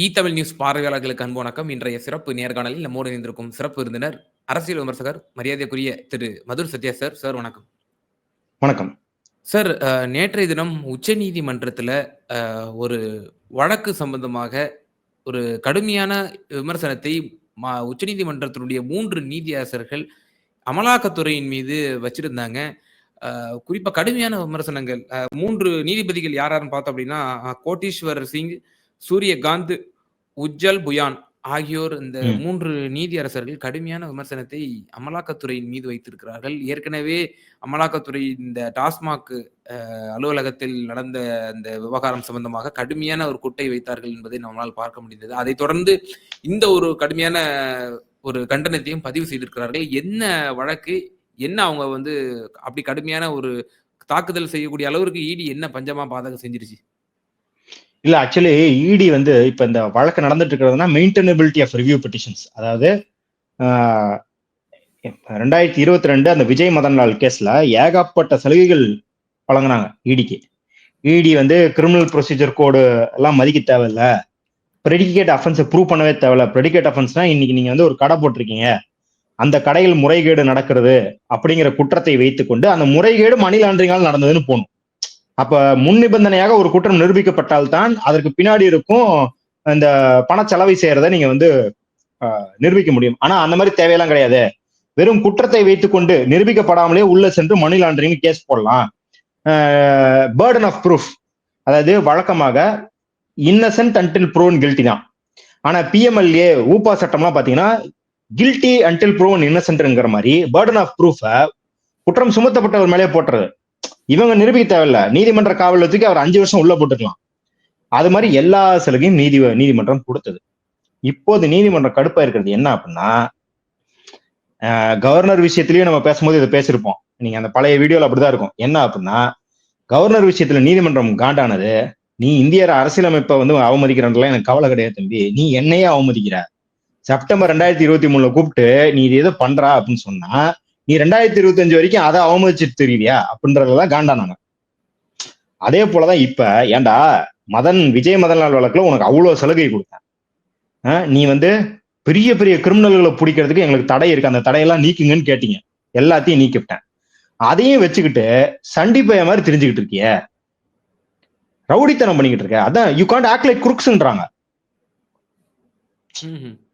இ Tamil news பார்வையாளர்களுக்கு அன்பு வணக்கம். இன்றைய சிறப்பு நேர்காணலில் நம்மோடு இணைந்திருக்கும் சிறப்பு விருந்தினர் அரசியல் விமர்சகர் மரியாதைக்குரிய திரு மதுர் சத்யா சார். சார் வணக்கம். வணக்கம். சார் நேற்றைய தினம் உச்ச நீதிமன்றத்தில் ஒரு வழக்கு சம்பந்தமாக ஒரு கடுமையான விமர்சனத்தை ம- உச்சநீதிமன்றத்தினுடைய மூன்று நீதியரசர்கள் அமலாக்கத்துறையின் மீது வச்சிருந்தாங்க. அஹ், குறிப்பா கடுமையான விமர்சனங்கள். மூன்று நீதிபதிகள் யார் யாருன்னு பார்த்தோம் அப்படின்னா கோட்டீஸ்வர் சிங் சூரியகாந்த் உஜ்ஜல் புயான் ஆகியோர் இந்த. மூன்று நீதியரசர்கள் கடுமையான விமர்சனத்தை அமலாக்கத்துறையின் மீது வைத்திருக்கிறார்கள். ஏற்கனவே அமலாக்கத்துறை இந்த டாஸ்மாக் அலுவலகத்தில் நடந்த அந்த விவகாரம் சம்பந்தமாக கடுமையான ஒரு குட்டை வைத்தார்கள் என்பதை நம்மால் பார்க்க முடிந்தது. அதைத் தொடர்ந்து இந்த ஒரு கடுமையான ஒரு கண்டனத்தையும் பதிவு செய்திருக்கிறார்கள். என்ன வழக்கு என்ன அவங்க வந்து அப்படி கடுமையான ஒரு தாக்குதல் செய்யக்கூடிய அளவிற்கு ஈடி என்ன பஞ்சமா பாதகம் செஞ்சிருச்சு? இல்ல ஆக்சுவலி இடி வந்து இப்ப இந்த வழக்கு நடந்துட்டு இருக்கிறதுனா மெயின்டெனபிலிட்டி ஆஃப் ரிவ்யூ பெட்டிஷன்ஸ் அதாவது ரெண்டாயிரத்தி இருபத்தி ரெண்டு அந்த விஜய் மதன்லால் கேஸ்ல ஏகப்பட்ட சலுகைகள் வழங்கினாங்க இடிக்கு இடி வந்து கிரிமினல் ப்ரொசீஜர் கோடு எல்லாம் மதிக்க தேவையில்ல. ப்ரெடிகேட் அஃபென்ஸை ப்ரூவ் பண்ணவே தேவையில்ல. ப்ரெடிகேட் அஃபென்ஸ்னா இன்னைக்கு நீங்க வந்து ஒரு கடை போட்டிருக்கீங்க. அந்த கடையில் முறைகேடு நடக்கிறது அப்படிங்கிற குற்றத்தை வைத்துக்கொண்டு அந்த முறைகேடு மணி லாண்டரிங்கால் நடந்ததுன்னு போகணும். அப்ப முன் நிபந்தனையாக ஒரு குற்றம் நிரூபிக்கப்பட்டால்தான் அதற்கு பின்னாடி இருக்கும் இந்த பண செலவை செய்யறத நீங்க வந்து நிரூபிக்க முடியும். ஆனா அந்த மாதிரி தேவையெல்லாம் கிடையாது. வெறும் குற்றத்தை வைத்துக்கொண்டு நிரூபிக்கப்படாமலே உள்ள சென்று மணி லாண்டரிங் கேஸ் போடலாம். பேர்டன் ஆஃப் ப்ரூஃப் அதாவது வழக்கமாக இன்னசென்ட் அன்டில் ப்ரோன் கில்ட்டி தான். ஆனா பிஎம்எல்ஏ ஊப்பா சட்டம்லாம் பாத்தீங்கன்னா கில்ட்டி அன்டில் ப்ரோன் இன்னசென்ட்ங்கிற மாதிரி பேர்டன் ஆஃப் ப்ரூஃபை குற்றம் சுமத்தப்பட்டவர் மேலே போட்டுறது. இவங்க நிரூபிக்க தேவையில்ல. நீதிமன்ற காவலத்துக்கு தூக்கி அவர் அஞ்சு வருஷம் உள்ள போட்டுக்கலாம். அது மாதிரி எல்லா சிலையும் நீதி நீதிமன்றம் கொடுத்தது. இப்போது நீதிமன்றம் கடுப்பா இருக்கிறது என்ன அப்படின்னா ஆஹ், கவர்னர் விஷயத்திலயும் நம்ம பேசும்போது இதை பேசியிருப்போம் நீங்க அந்த பழைய வீடியோல அப்படிதான் இருக்கும். என்ன அப்படின்னா கவர்னர் விஷயத்துல நீதிமன்றம் காண்டானது நீ இந்திய அரசியலமைப்பை வந்து அவமதிக்கிறன்றலாம் எனக்கு கவலை கிடையாது தம்பி. நீ என்னையே அவமதிக்கிற. செப்டம்பர் ரெண்டாயிரத்தி இருபத்தி மூணுல கூப்பிட்டு நீ இது ஏதோ பண்றா அப்படின்னு சொன்னா நீ ரெண்டாயிரத்தி இருபத்தி அஞ்சு வரைக்கும் அதை அவமதிச்சுட்டு தெரியலையா அப்படின்றதெல்லாம் காண்டானாங்க அதே போலதான் இப்ப ஏன்டா மதன் விஜய் மதன்லால் வழக்குல உனக்கு அவ்வளவு சலுகை கொடுத்தேன். நீ வந்து பெரிய பெரிய கிரிமினல்களை பிடிக்கிறதுக்கு எங்களுக்கு தடை இருக்கு. அந்த தடையெல்லாம் நீக்குங்கன்னு கேட்டீங்க. எல்லாத்தையும் நீக்கிவிட்டேன். அதையும் வச்சுக்கிட்டு சண்டி பைய மாதிரி தெரிஞ்சுக்கிட்டு இருக்கிய. ரவுடித்தனம் பண்ணிக்கிட்டு இருக்க. அதான் யூ காண்ட் ஆக்ட் லைக் குருக்ஸ்ன்றாங்க.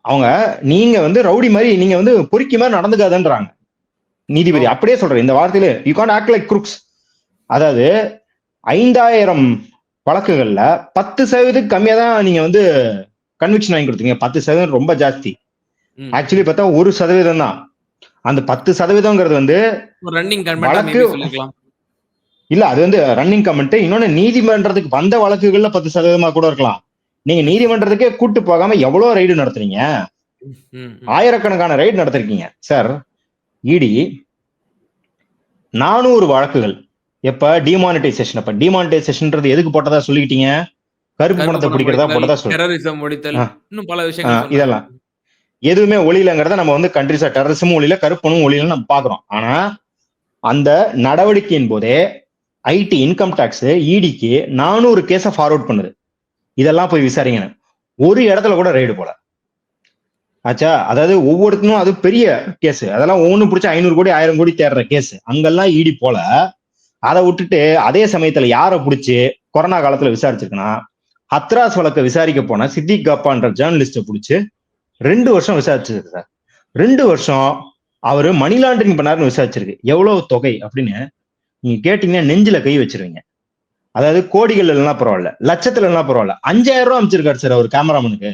அவங்க நீங்க வந்து ரவுடி மாதிரி நீங்க வந்து பொறுக்கி மாதிரி நடந்துக்காதன்றாங்க. நீதிபதி. அப்படியே சொல்றேன். இந்த வார்த்தையில you can't act like crooks அதாவது ஐந்தாயிரம் வழக்குகள்ல பத்து சதவீதத்துக்கு கம்மியா தான் நீங்க வந்து கன்விக்ஷன் வாங்கி கொடுத்தீங்க. பத்து சதவீதம் ரொம்ப ஜாஸ்தி. ஆக்சுவலி பார்த்தா ஒரு சதவீதம் தான். அந்த பத்து சதவீதம்ங்கிறது வந்து வழக்கு- இல்ல அது வந்து ரன்னிங் கமெண்ட் இன்னொன்னு நீதிமன்றத்துக்கு வந்த வழக்குகள்ல பத்து சதவீதமா கூட இருக்கலாம். நீங்க நீதிமன்றத்துக்கே கூட்டு போகாம எவ்வளவு ரைடு நடத்துறீங்க. ஆயிரக்கணக்கான ரைடு நடத்திருக்கீங்க சார் இடி நானூறு வழக்குகள். எப்ப டிமானிட்டைசேஷன் அப்ப டிமானிட்டைசேஷன்ன்றது எதுக்கு போட்டதா சொல்லிக்கிட்டீங்க? கருப்பு பணத்தை பிடிக்கிறதா போட்டதா சொல்லு. டெரரிசம் ஒழித்தல் ஆ. இன்னும் பல விஷயங்கள் ஆ, சொன்னாங்க. இதெல்லாம். எதுவுமே ஒளியிலங்கிறத நம்ம வந்து கண்ட்ரிஸா டெரரிசமும் ஒளியில கருப்பனும் ஒளியில நம்ம பாக்குறோம் ஆனா அந்த நடவடிக்கையின் போதே ஐடி இன்கம் டாக்ஸ் இடிக்கு நானூறு கேஸ ஃபார்வர்ட் பண்ணுது. இதெல்லாம் போய் விசாரிங்க ஒரு இடத்துல கூட ரைடு போல. ஆச்சா? அதாவது ஒவ்வொருத்தனும் அது பெரிய கேஸ் அதெல்லாம் ஒவ்வொன்று பிடிச்ச ஐநூறு கோடி ஆயிரம் கோடி தேடுற கேஸ் அங்கெல்லாம் ஈடி போல. அதை விட்டுட்டு அதே சமயத்துல யாரை பிடிச்சி கொரோனா காலத்துல விசாரிச்சிருக்கனா ஹத்ராஸ் வழக்கை விசாரிக்க போன சித்திக் கப்பான்ற ஜேர்னலிஸ்ட பிடிச்சி ரெண்டு வருஷம் விசாரிச்சிருக்கு சார். ரெண்டு வருஷம் அவரு மணி லாண்டரிங் பண்ணாருன்னு விசாரிச்சிருக்கு. எவ்வளவு தொகை அப்படின்னு நீங்க கேட்டீங்கன்னா நெஞ்சில கை வச்சிருவீங்க. அதாவது கோடிகள் இல்லைன்னா பரவாயில்ல லட்சத்துல இல்லைன்னா பரவாயில்ல. அஞ்சாயிரம் ரூபா அமைச்சிருக்காரு சார் அவர் கேமராமனுக்கு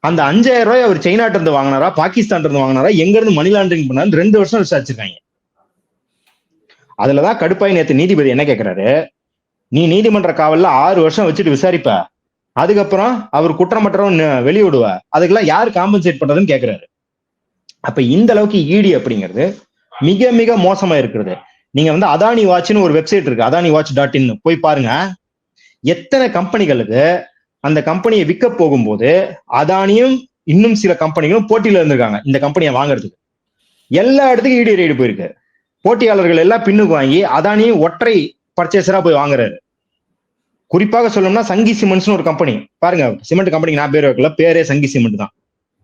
அந்த அஞ்சாயிரம் ரூபாய் அவர் சைனாட்ட இருந்து வாங்கினாரா பாகிஸ்தான் இருந்து வாங்கினாரா எங்க இருந்து மணி லாண்டரிங் பண்ணாரு ரெண்டு வருஷம் விசாரிச்சிருக்காங்க அதுலதான் கடுப்பாய் நேத்து நீதிபதி என்ன கேக்குறாரு? நீ நீதிமன்ற காவல்ல ஆறு வருஷம் வச்சுட்டு விசாரிப்ப. அதுக்கப்புறம் அவர் குற்றமற்றவன் வெளியிடுவ. அதுக்கெல்லாம் யார் காம்பன்சேட் பண்றதுன்னு கேக்குறாரு. அப்ப இந்த அளவுக்கு ஈடி அப்படிங்கிறது மிக மிக மோசமா இருக்கிறது. நீங்க வந்து அதானி வாட்ச்னு ஒரு வெப்சைட் இருக்கு அதானி வாட்ச் டாட் இன் போய் பாருங்க. எத்தனை கம்பெனிகளுக்கு அந்த கம்பெனியை விற்க போகும்போது அதானியும் இன்னும் சில கம்பெனிகளும் போட்டியில இருந்திருக்காங்க. இந்த கம்பெனியை வாங்குறதுக்கு. எல்லா இடத்துக்கும் இடி ரைடு போயிருக்கு. போட்டியாளர்கள் எல்லாம் பின்னுக்கு வாங்கி அதானியும் ஒற்றை பர்ச்சேசரா போய் வாங்குறாரு. குறிப்பாக சொல்லணும்னா சங்கி சிமெண்ட்ஸ்னு ஒரு கம்பெனி. பாருங்க சிமெண்ட் கம்பெனிக்கு நான் பேர் வைக்கல. பேரே சங்கி சிமெண்ட் தான்.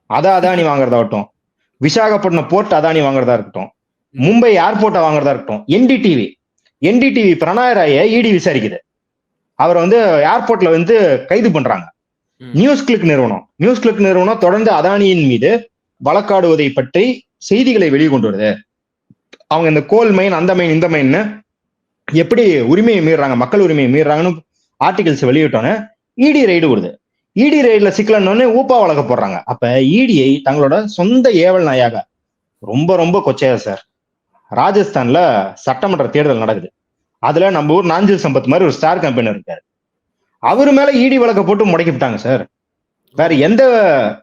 அதை அதானி வாங்குறதாகட்டும் விசாகப்பட்டினம் போர்ட் அதானி வாங்குறதா இருக்கட்டும். மும்பை ஏர்போர்ட்டை வாங்குறதா இருக்கட்டும். என்டிடிவி என்டிடிவி பிரணாய ராயை இடி விசாரிக்குது. அவர் வந்து ஏர்போர்ட்ல வந்து கைது பண்றாங்க. நியூஸ் கிளிக் நிறுவனம். நியூஸ் கிளிக் நிறுவனம் தொடர்ந்து அதானியின் மீது வழக்காடுவதை பற்றி செய்திகளை வெளிக்கொண்டு வருது. அவங்க இந்த கோல் மைன் அந்த மைன் இந்த மைன்னு எப்படி உரிமையை மீறுறாங்க மக்கள் உரிமையை மீறுறாங்கன்னு ஆர்டிகல்ஸ் வெளியிட்டோன்னே இடி ரைடு வருது. இடி ரைடுல சிக்கலன்னு ஊப்பா வழக்க போடுறாங்க. அப்ப இடியை தங்களோட சொந்த ஏவல் நாயாக ரொம்ப ரொம்ப கொச்சையா சார் ராஜஸ்தான்ல சட்டமன்ற தேர்தல் நடக்குது. அதுல நம்ம ஊர் நாஞ்சில் சம்பத் மாதிரி ஒரு ஸ்டார் கம்பெனி இருக்காரு. அவர் மேல இடி வழக்க போட்டு முடக்கி விட்டாங்க சார் வேற எந்த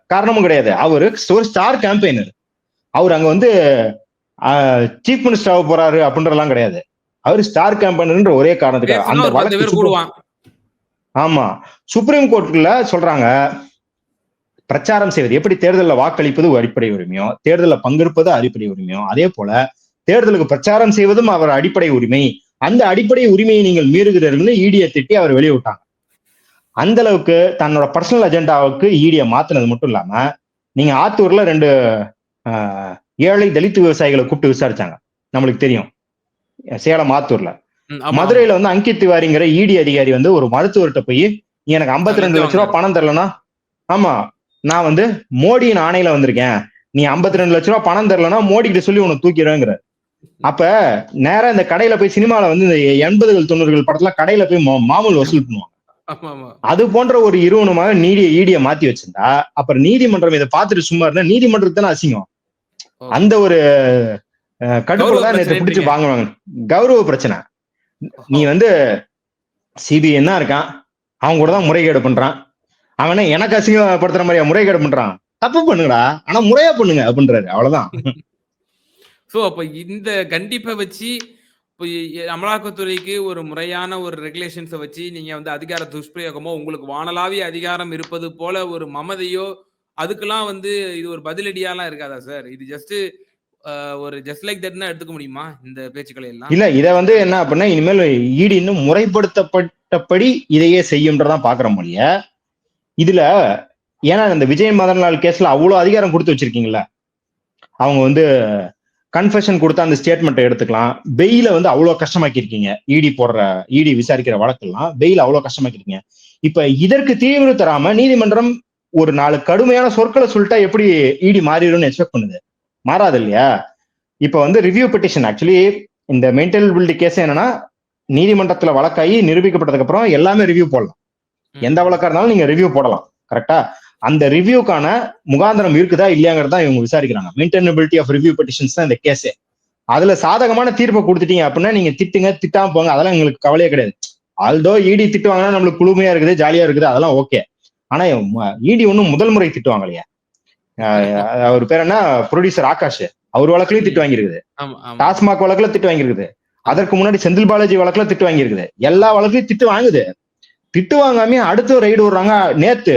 காரணமும் கிடையாது. அவரு ஒரு ஸ்டார் கேம்பெயினர் அவர் அங்க வந்து சீஃப் மினிஸ்டர் ஆக போறாரு அப்படின்றலாம் கிடையாது. அவர் ஸ்டார் கேம்பெயினர்ன்ற ஒரே காரணத்துக்காக அந்த வழக்கு ஆமா. சுப்ரீம் கோர்ட்ல சொல்றாங்க பிரச்சாரம் செய்வது எப்படி தேர்தலில் வாக்களிப்பது அடிப்படை உரிமையோ தேர்தலில் பங்கெடுப்பது அடிப்படை உரிமையோ அதே போல தேர்தலுக்கு பிரச்சாரம் செய்வதும் அவர் அடிப்படை உரிமை. அந்த அடிப்படை உரிமையை நீங்கள் மீறுகிறீர்கள்னு ஈடியை திட்டி அவர் வெளியே விட்டாங்க அந்த அளவுக்கு தன்னோட பர்சனல் அஜெண்டாவுக்கு ஈடியை மாத்தினது மட்டும் இல்லாம நீங்க ஆத்தூர்ல ரெண்டு ஏழை தலித் விவசாயிகளை கூப்பிட்டு விசாரிச்சாங்க. நம்மளுக்கு தெரியும். சேலம் ஆத்தூர்ல. மதுரையில வந்து அங்கித் திவாரிங்கிற இடி அதிகாரி வந்து ஒரு மருத்துவர்கிட்ட போய் நீ எனக்கு 52 ரெண்டு லட்ச ரூபா பணம் தரலனா? ஆமா. நான் வந்து மோடியின் ஆணையில வந்திருக்கேன். நீ 52 ரெண்டு லட்ச ரூபா பணம் தரலனா மோடி கிட்ட சொல்லி உன்னை தூக்கிடுவேங்கிற. அப்ப நேரா இந்த கடையில போய் சினிமால வந்து இந்த எண்பதுகள் தொண்ணூறுகள் படத்துல கடையில போய் மாமூல் வசூல் பண்ணுவாங்க. அது போன்ற ஒரு இருவனமாக நீடிய ஈடிய மாத்தி வச்சிருந்தா அப்புறம் நீதிமன்றம் இதை பார்த்துட்டு சும்மா இருந்தா நீதிமன்றத்துக்கு தானே அசிங்கம். அந்த ஒரு கடுப்புல தான் நேற்று பிடிச்சு வாங்குவாங்க. கௌரவ பிரச்சனை. நீ வந்து சிபிஐ தான் இருக்கான்? அவன் கூட தான் முறைகேடு பண்றான். அவனே எனக்கு அசிங்கப்படுத்துற மாதிரியா முறைகேடு பண்றான்? தப்பு பண்ணுங்கடா. ஆனா முறையா பண்ணுங்க அப்படின்றாரு. அவ்வளவுதான். ஸோ அப்போ இந்த கண்டிப்பை வச்சு இப்போ அமலாக்கத்துறைக்கு ஒரு முறையான ஒரு ரெகுலேஷன்ஸை வச்சு நீங்கள் வந்து அதிகார துஷ்பிரயோகமோ உங்களுக்கு வானலாவிய அதிகாரம் இருப்பது போல ஒரு மமதையோ அதுக்கெல்லாம் வந்து இது ஒரு பதிலடியாலாம் இருக்காதா சார் இது ஜஸ்ட் ஒரு ஜஸ்ட் லைக் தட்னா எடுத்துக்க முடியுமா இந்த பேச்சுக்களை எல்லாம்? இல்ல இத வந்து என்ன அப்படின்னா இனிமேல் ஈடு இன்னும் முறைப்படுத்தப்பட்டபடி இதையே செய்யும்ன்றதான் பாக்குறோம் இல்லையா? இதுல ஏன்னா இந்த விஜய் மதன்லால் கேஸ்ல அவ்வளவு அதிகாரம் கொடுத்து வச்சிருக்கீங்களா அவங்க வந்து கன்ஃபெஷன் கொடுத்தா அந்த ஸ்டேட்மெண்ட்டை எடுத்துக்கலாம். பெயில வந்து அவ்வளவு கஷ்டமாக்கியிருக்கீங்க. இடி போடுற இடி விசாரிக்கிற வழக்கெல்லாம் பெயில் அவ்வளவு கஷ்டமாக்கிருக்கீங்க இப்ப இதற்கு தீர்வு தராம நீதிமன்றம் ஒரு நாலு கடுமையான சொற்களை சொல்லிட்டா எப்படி இடி மாறிடும்னு எக்ஸ்பெக்ட் பண்ணுது? மாறாது இல்லையா? இப்ப வந்து ரிவ்யூ பெட்டிஷன் ஆக்சுவலி இந்த மென்டல் பில்டி கேஸ் என்னன்னா நீதிமன்றத்துல வழக்காகி நிரூபிக்கப்பட்டதுக்கு அப்புறம் எல்லாமே ரிவ்யூ போடலாம். எந்த வழக்கா இருந்தாலும் நீங்க ரிவ்யூ போடலாம். கரெக்டா அந்த ரிவ்யூக்கான முகாந்திரம் இருக்குதா இல்லையாங்கிறது தான் இவங்க விசாரிக்கிறாங்க. மெயின்டெனபிலிட்டி ஆஃப் ரிவ்யூ பெட்டிஷன்ஸ் தான் இந்த கேஸே அதுல சாதகமான தீர்ப்பை கொடுத்துட்டீங்க அப்படின்னா நீங்க திட்டுங்க திட்டாம போங்க. அதெல்லாம் எங்களுக்கு கவலையே கிடையாது. ஆல்தோ இடி திட்டுவாங்கன்னா நம்மளுக்கு குளுமையா இருக்குது ஜாலியா இருக்குது அதெல்லாம் ஓகே ஆனா இடி ஒன்றும் முதல் முறை திட்டுவாங்க இல்லையா அவர் பேர் என்ன? ப்ரொடியூசர் ஆகாஷ். அவர் வழக்குலயும் திட்டு வாங்கியிருக்குது. டாஸ்மாக் வழக்குல திட்டு வாங்கியிருக்குது. அதற்கு முன்னாடி செந்தில் பாலாஜி வழக்குல திட்டு வாங்கியிருக்குது. எல்லா வழக்குலயும் திட்டு வாங்குது. திட்டு வாங்காம அடுத்த ரைடு விடுறாங்க நேத்து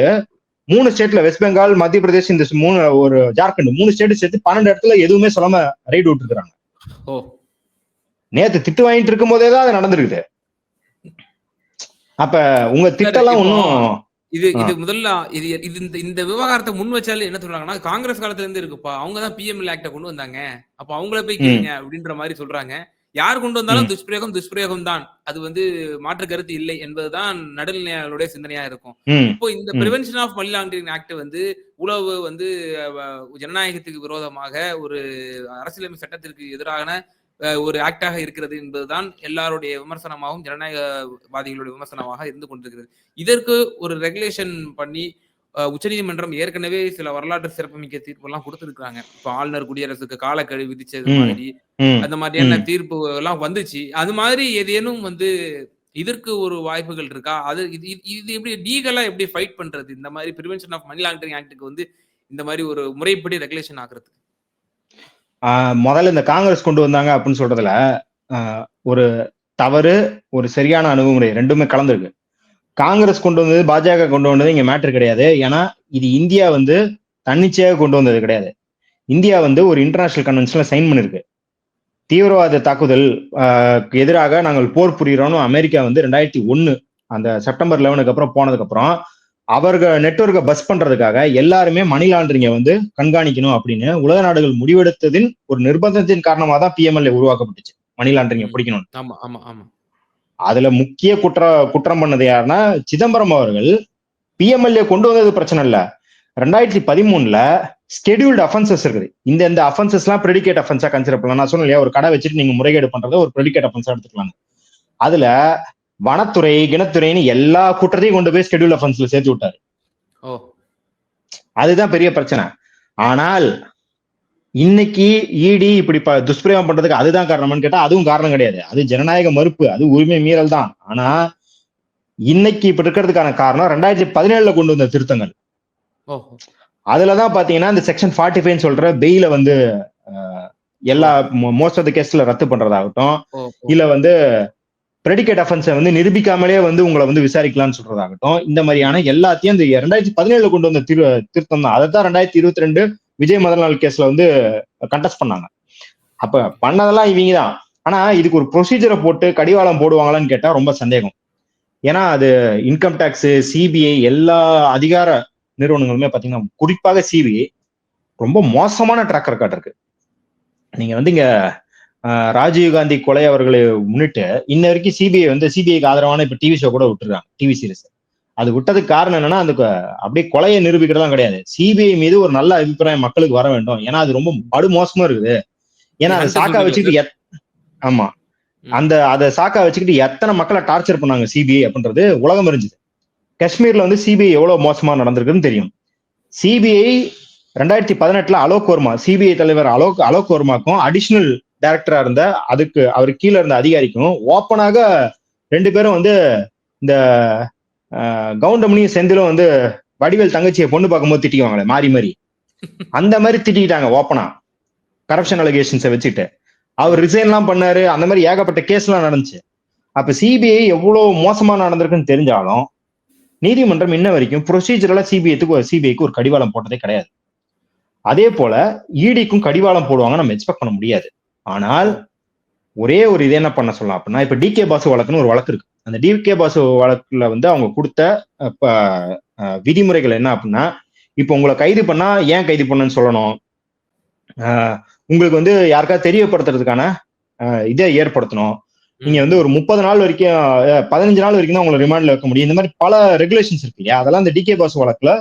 மூணு ஸ்டேட்ல வெஸ்ட் பெங்கால் மத்திய பிரதேஷ் இந்த மூணு ஒரு ஜார்க்கண்ட் மூணு ஸ்டேட் சேர்த்து பன்னெண்டு இடத்துல எதுவுமே சொல்லாம ரைடு விட்டுருக்காங்க ஓ. நேத்து திட்டு வாங்கிட்டு இருக்கும் போதே தான் அது நடந்திருக்குது. அப்ப உங்க திட்டெல்லாம் இப்போ- ஒன்றும் இது. இது முதல்ல இது இது இந்த இந்த விவகாரத்தை முன் வச்சாலே என்ன சொல்றாங்கன்னா காங்கிரஸ் காலத்துல இருந்து இருக்குப்பா. அவங்க தான் பிஎம்எல் ஆக்ட கொண்டு வந்தாங்க. அப்ப அவங்கள போய் கேளுங்க அப்படின்ற மாதிரி சொல்றாங்க. யார் கொண்டு வந்தாலும் துஷ்பிரயோகம் துஷ்பிரயோகம் தான் அது வந்து மாற்று கருத்து இல்லை என்பதுதான் நடுநிலையாளருடைய சிந்தனையா இருக்கும். இப்போ இந்த. Prevention of money laundering act வந்து உளவு வந்து ஜனநாயகத்துக்கு விரோதமாக ஒரு அரசியலமைப்பு சட்டத்திற்கு எதிரான ஒரு ஆக்டாக இருக்கிறது என்பதுதான் எல்லாருடைய விமர்சனமாகவும் ஜனநாயகவாதிகளுடைய விமர்சனமாக இருந்து கொண்டிருக்கிறது. இதற்கு ஒரு ரெகுலேஷன் பண்ணி உச்சநீதிமன்றம் ஏற்கனவே சில வரலாற்று சிறப்புமிக்க தீர்ப்பு எல்லாம் கொடுத்திருக்காங்க இப்போ ஆளுநர் குடியரசுக்கு காலக்கெடு விதிச்சது. மாதிரி அந்த மாதிரியான. தீர்ப்பு எல்லாம் வந்துச்சு. அது மாதிரி ஏதேனும் வந்து இதற்கு ஒரு வாய்ப்புகள் இருக்கா? அது இது எப்படி லீகலா எப்படி ஃபைட் பண்றது? இந்த மாதிரி பிரிவென்ஷன் ஆஃப் மணி லாண்டரிங் ஆக்டுக்கு வந்து இந்த மாதிரி ஒரு முறைப்படி ரெகுலேஷன் ஆகுறது முதல்ல இந்த காங்கிரஸ் கொண்டு வந்தாங்க அப்படின்னு சொல்றதுல ஒரு தவறு ஒரு சரியான அணுகுமுறை ரெண்டுமே கலந்துருக்கு. காங்கிரஸ் கொண்டு வந்தது பாஜக கொண்டு வந்தது இங்க மேட்டர் கிடையாது. ஏன்னா இது இந்தியா வந்து தன்னிச்சையாக கொண்டு வந்தது கிடையாது. இந்தியா வந்து ஒரு இன்டர்நேஷனல் கன்வென்ஷன்ல சைன் பண்ணிருக்கு. தீவிரவாத தாக்குதல் எதிராக நாங்கள் போர் புரிகிறோம்னு அமெரிக்கா வந்து ரெண்டாயிரத்தி ஒன்னு அந்த செப்டம்பர் லெவனுக்கு அப்புறம் போனதுக்கு அப்புறம் அவர்கள் நெட்ஒர்க்கை பஸ் பண்றதுக்காக எல்லாருமே மணி லாண்டரிங்கை வந்து கண்காணிக்கணும் அப்படின்னு உலக நாடுகள் முடிவெடுத்ததின் ஒரு நிர்பந்தத்தின் காரணமாக தான் பிஎம்எல்ஏ உருவாக்கப்பட்டுச்சு. மணி லாண்டரிங்கை பிடிக்கணும் ஆமா ஆமா ஆமா. அதுல முக்கிய குற்ற குற்றம் பண்ணது யாருன்னா சிதம்பரம் அவர்கள் பிஎம்எல்ஏ கொண்டு வந்தது பிரச்சனை இல்ல. ரெண்டாயிரத்தி பதிமூணுல ஸ்கெடியூல்டு அஃபென்சஸ் இருக்குது. இந்த இந்த அஃபென்சஸ் எல்லாம் ப்ரெடிகேட் அஃபென்ஸா கன்சிடர் பண்ணலாம். நான் சொன்னேன் ஒரு கடை வச்சுட்டு நீங்க முறைகேடு பண்றத ஒரு ப்ரெடிகேட் அஃபென்ஸா எடுத்துக்கலாம் அதுல வனத்துறை கிணத்துறைன்னு எல்லா குற்றத்தையும் கொண்டு போய் ஸ்கெடியூல் அஃபென்ஸ்ல சேர்த்து விட்டாரு. அதுதான் பெரிய பிரச்சனை. ஆனால் இன்னைக்கு இடி இப்படி ப- துஷ்பிரயோகம் பண்றதுக்கு அதுதான் காரணம்னு கேட்டா அதுவும் காரணம் கிடையாது. அது ஜனநாயக மறுப்பு அது உரிமை மீறல் தான். ஆனா இன்னைக்கு இப்ப இருக்கிறதுக்கான காரணம் ரெண்டாயிரத்தி பதினேழுல கொண்டு வந்த திருத்தங்கள். அதுலதான் பாத்தீங்கன்னா இந்த செக்ஷன் ஃபார்ட்டி ஃபைவ் சொல்ற பெயில வந்து எல்லா மோஸ்ட் ஆஃப் த கேஸ்ல ரத்து பண்றதாகட்டும். இல்ல வந்து ப்ரெடிகேட் அஃபென்ஸை வந்து நிரூபிக்காமலே வந்து உங்களை வந்து விசாரிக்கலாம்னு சொல்றதாகட்டும் இந்த மாதிரியான எல்லாத்தையும் இந்த ரெண்டாயிரத்தி பதினேழுல கொண்டு வந்த திரு திருத்தம் தான் அதை தான் ரெண்டாயிரத்தி இருபத்தி ரெண்டு விஜய் முதல் நாள் கேஸ்ல வந்து கண்டெஸ்ட் பண்ணாங்க. அப்ப பண்ணதெல்லாம் இவங்க தான். ஆனா இதுக்கு ஒரு ப்ரொசீஜரை போட்டு கடிவாளம் போடுவாங்களான்னு கேட்டா ரொம்ப சந்தேகம். ஏன்னா அது இன்கம் டேக்ஸ் சிபிஐ எல்லா அதிகார நிறுவனங்களுமே பாத்தீங்கன்னா குறிப்பாக சிபிஐ ரொம்ப மோசமான ட்ராக் ரெக்கார்ட் இருக்கு. நீங்க வந்து இங்க ராஜீவ்காந்தி ராஜீவ் காந்தி கொலை அவர்களை முன்னிட்டு இன்ன வரைக்கும் சிபிஐ வந்து சிபிஐக்கு ஆதரவான இப்ப டிவி ஷோ கூட விட்டுருக்காங்க. டிவி சீரிஸ் அது விட்டதுக்கு காரணம் என்னன்னா அந்த அப்படியே கொலையை நிரூபிக்கிறதெல்லாம் கிடையாது. சிபிஐ மீது ஒரு நல்ல அபிப்பிராயம் மக்களுக்கு வர வேண்டும். ஏன்னா அது ரொம்ப படு மோசமா இருக்குது. ஏன்னா அதை சாக்கா வச்சுக்கிட்டு ஆமா. அந்த அதை சாக்கா வச்சுக்கிட்டு எத்தனை மக்களை டார்ச்சர் பண்ணாங்க சிபிஐ அப்படின்றது உலகம் அறிஞ்சுது காஷ்மீர்ல வந்து சிபிஐ எவ்வளவு மோசமா நடந்திருக்குன்னு தெரியும். சிபிஐ ரெண்டாயிரத்தி பதினெட்டுல அலோக் வர்மா சிபிஐ தலைவர் அலோக் அலோக் வர்மாக்கும் அடிஷனல் டைரக்டரா இருந்த அதுக்கு அவர் கீழே இருந்த அதிகாரிக்கும் ஓப்பனாக ரெண்டு பேரும் வந்து இந்த கவுண்டமணியும் செந்திலும் வந்து வடிவேல் தங்கச்சியை பொண்ணு பார்க்கும்போது திட்டிக்குவாங்களே மாறி மாறி. அந்த மாதிரி திட்டிக்கிட்டாங்க ஓப்பனா. கரப்ஷன் அலிகேஷன்ஸை வச்சுட்டு அவர் ரிசைன்லாம் பண்ணாரு அந்த மாதிரி ஏகப்பட்ட கேஸ்லாம் நடந்துச்சு. அப்ப சிபிஐ எவ்வளவு மோசமா நடந்திருக்குன்னு தெரிஞ்சாலும் நீதிமன்றம் இன்ன வரைக்கும் ப்ரொசீஜரலா சிபிஐக்கு சிபிஐக்கு ஒரு கடிவாளம் போட்டதே கிடையாது. அதே போல இடிக்கும் கடிவாளம் போடுவாங்க நம்ம எக்ஸ்பெக்ட் பண்ண முடியாது. ஆனால் ஒரே ஒரு இது என்ன பண்ண சொல்லலாம் அப்படின்னா இப்ப டிகே பாசு வழக்குன்னு ஒரு வழக்கு இருக்கு. அந்த டிகே பாசு வழக்குல வந்து அவங்க கொடுத்த ப- விதிமுறைகள் என்ன அப்படின்னா இப்போ உங்களை கைது பண்ணா ஏன் கைது பண்ணுன்னு சொல்லணும்? உங்களுக்கு வந்து யாருக்காவது தெரியப்படுத்துறதுக்கான இதை ஏற்படுத்தணும். நீங்க வந்து ஒரு முப்பது நாள் வரைக்கும் பதினஞ்சு நாள் வரைக்கும் தான் உங்களை ரிமாண்ட்ல வைக்க முடியும். இந்த மாதிரி பல ரெகுலேஷன்ஸ் இருக்கு இல்லையா? அதெல்லாம் அந்த டிகே பாஸ் வழக்குல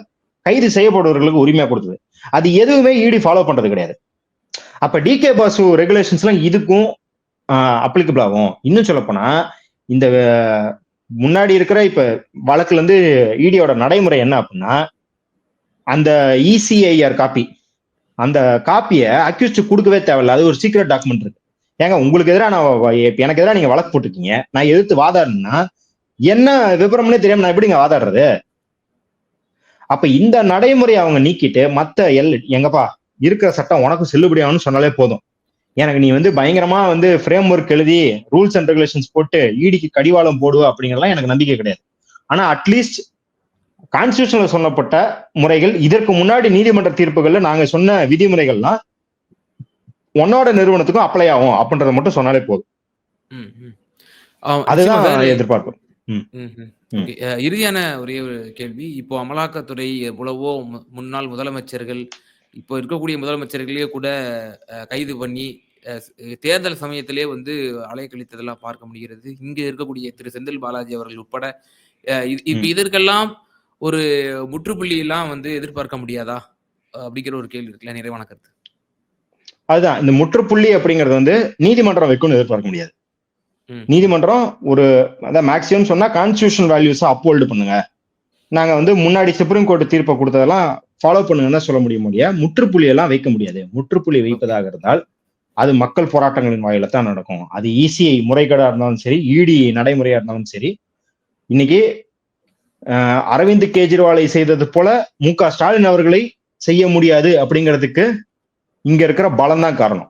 கைது செய்யப்படுவர்களுக்கு உரிமையா கொடுத்தது. அது எதுவுமே இடி ஃபாலோ பண்றது கிடையாது. அப்ப டிகே பாசு ரெகுலேஷன்ஸ்லாம் இதுக்கும் அப்ளிகபிள் ஆகும். இன்னும் சொல்ல போனா இந்த முன்னாடி இருக்கிற இப்ப வழக்குல இருந்து இடியோட நடைமுறை என்ன அப்படின்னா அந்த இசிஐஆர் காப்பி அந்த காப்பியை அக்யூஸ்ட் கொடுக்கவே தேவையில்ல. அது ஒரு சீக்ரெட் டாக்குமெண்ட் இருக்கு. ஏங்க உங்களுக்கு எதிராக நான் எனக்கு எதிராக நீங்க வழக்கு போட்டிருக்கீங்க. நான் எதிர்த்து வாதாடுனா என்ன விபரம்னே தெரியாம நான் எப்படிங்க வாதாடுறது? அப்ப இந்த நடைமுறையை அவங்க நீக்கிட்டு மத்த எல் எங்கப்பா இருக்கிற சட்டம் உனக்கு செல்லுபடியாகும்னு சொன்னாலே போதும். எனக்கு நீ வந்து பயங்கரமா வந்து ஃப்ரேம் ஒர்க் எழுதி ரூல்ஸ் அண்ட் ரெகுலேஷன்ஸ் போட்டு ஈடிக்கு கடிவாளம் போடுவ அப்படிங்கறதெல்லாம் எனக்கு நம்பிக்கை கிடையாது ஆனா அட்லீஸ்ட் கான்ஸ்டியூஷன்ல சொல்லப்பட்ட முறைகள் இதற்கு முன்னாடி நீதிமன்ற தீர்ப்புகள்ல நாங்க சொன்ன விதிமுறைகள்லாம் உன்னோட நிறுவனத்துக்கும் அப்ளை ஆகும் அப்படின்றத மட்டும் சொன்னாலே போதும் அதுதான் நிச்சயமா வேற- எதிர்பார்ப்பு ம், ம். ம். ஓகே. அஹ், இறுதியான ஒரே ஒரு கேள்வி இப்போ அமலாக்கத்துறை எவ்வளவோ முன்னாள் முதலமைச்சர்கள் இப்போ இருக்கக்கூடிய முதலமைச்சர்களே கூட கைது பண்ணி தேர்தல் சமயத்திலே வந்து அலைக்கழித்ததெல்லாம் பார்க்க முடிகிறது. இங்க இருக்கக்கூடிய திரு செந்தில் பாலாஜி அவர்கள் உட்பட இப்ப. இதற்கெல்லாம் ஒரு முற்றுப்புள்ளி எல்லாம் வந்து எதிர்பார்க்க முடியாதா? அப்படிங்கிற ஒரு கேள்வி இருக்குல்ல நிறைவான கருத்து. அதுதான். இந்த முற்றுப்புள்ளி அப்படிங்கிறது வந்து நீதிமன்றம் வைக்கும்னு எதிர்பார்க்க முடியாது. நீதிமன்றம் ஒரு அதான் மேக்சிமம் சொன்னா கான்ஸ்டியூஷன் வேல்யூஸை அப்ஹோல்டு பண்ணுங்க. நாங்க வந்து முன்னாடி சுப்ரீம் கோர்ட் தீர்ப்பை கொடுத்ததெல்லாம் ஃபாலோ பண்ணுங்கன்னு சொல்ல முடியும் முடியா முற்றுப்புள்ளி எல்லாம் வைக்க முடியாது. முற்றுப்புள்ளி வைப்பதாக இருந்தால் அது மக்கள் போராட்டங்களின் வாயில தான் நடக்கும். அது இசிஐ முறைகேடா இருந்தாலும் சரி இடி நடைமுறையா இருந்தாலும் சரி. இன்னைக்கு அரவிந்த் கெஜ்ரிவாலை செய்தது போல மு க ஸ்டாலின் அவர்களை செய்ய முடியாது அப்படிங்கிறதுக்கு இங்க இருக்கிற பலம் தான் காரணம்.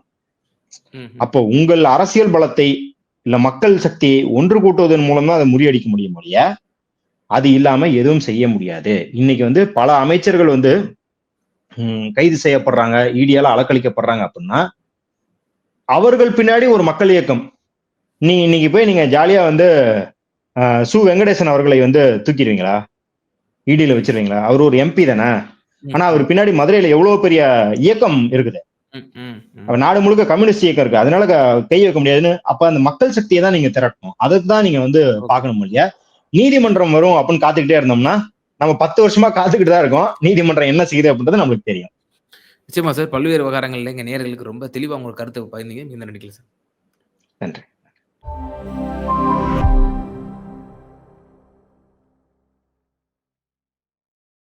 அப்போ உங்கள் அரசியல் பலத்தை இல்ல மக்கள் சக்தியை ஒன்று கூட்டுவதன் மூலம் தான் அதை முறியடிக்க முடியும் ஒழிய அது இல்லாம எதுவும் செய்ய முடியாது. இன்னைக்கு வந்து பல அமைச்சர்கள் வந்து கைது செய்யப்படுறாங்க ஈடியால அலக்களிக்கப்படுறாங்க அப்படின்னா அவர்கள் பின்னாடி ஒரு மக்கள் இயக்கம். நீ இன்னைக்கு போய் நீங்க ஜாலியா வந்து சு வெங்கடேசன் அவர்களை வந்து தூக்கிடுவீங்களா? இடியில வச்சிருவீங்களா? அவர் ஒரு எம்பி தானே? ஆனா அவர் பின்னாடி மதுரையில எவ்வளவு பெரிய இயக்கம் இருக்குது. நாடு முழுக்க கம்யூனிஸ்ட் இயக்கம் இருக்கு. அதனால க- வைக்க முடியாதுன்னு அப்ப அந்த மக்கள் சக்தியை தான் நீங்க திரட்டணும். அதுக்கு தான் நீங்க வந்து பார்க்கணும் இல்லையா? நீதிமன்றம் வரும் அப்படின்னு காத்துக்கிட்டே இருந்தோம்னா நம்ம பத்து வருஷமா காத்துக்கிட்டு தான் இருக்கோம். நீதிமன்றம் என்ன செய்யுது அப்படின்றது நம்மளுக்கு தெரியும். நிச்சயமா சார். பல்வேறு விவகாரங்கள்ல எங்க நேர்களுக்கு ரொம்ப தெளிவா உங்க கருத்தை பகிர்ந்தீங்க. இந்த நடிக்கல சார். நன்றி.